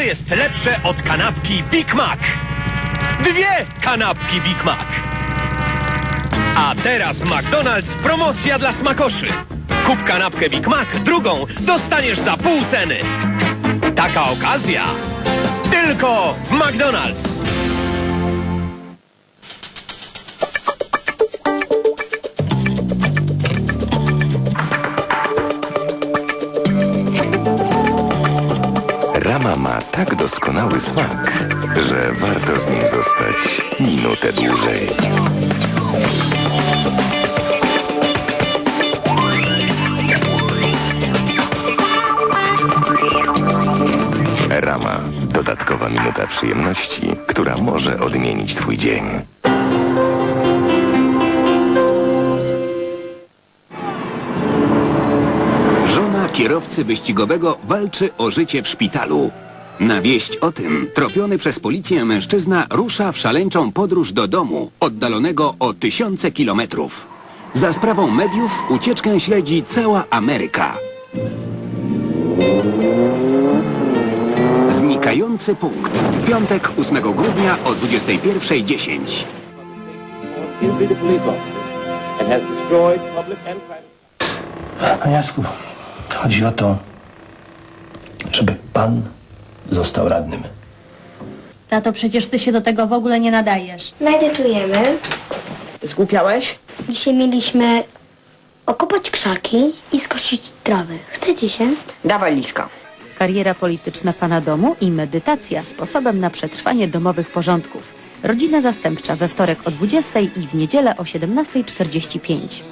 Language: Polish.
Co jest lepsze od kanapki Big Mac? Dwie kanapki Big Mac. A teraz McDonald's promocja dla smakoszy. Kup kanapkę Big Mac, drugą dostaniesz za pół ceny. Taka okazja tylko w McDonald's. Rama ma tak doskonały smak, że warto z nim zostać minutę dłużej. Rama. Dodatkowa minuta przyjemności, która może odmienić Twój dzień. Kierowcy wyścigowego walczy o życie w szpitalu. Na wieść o tym tropiony przez policję mężczyzna rusza w szaleńczą podróż do domu, oddalonego o tysiące kilometrów. Za sprawą mediów ucieczkę śledzi cała Ameryka. Znikający punkt. Piątek 8 grudnia o 21.10. was chodzi o to, żeby pan został radnym. Tato, przecież ty się do tego w ogóle nie nadajesz. Medytujemy. Zgłupiałeś? Dzisiaj mieliśmy okopać krzaki i skosić trawę. Chcecie się? Dawaj liska. Kariera polityczna pana domu i medytacja sposobem na przetrwanie domowych porządków. Rodzina zastępcza we wtorek o 20 i w niedzielę o 17.45.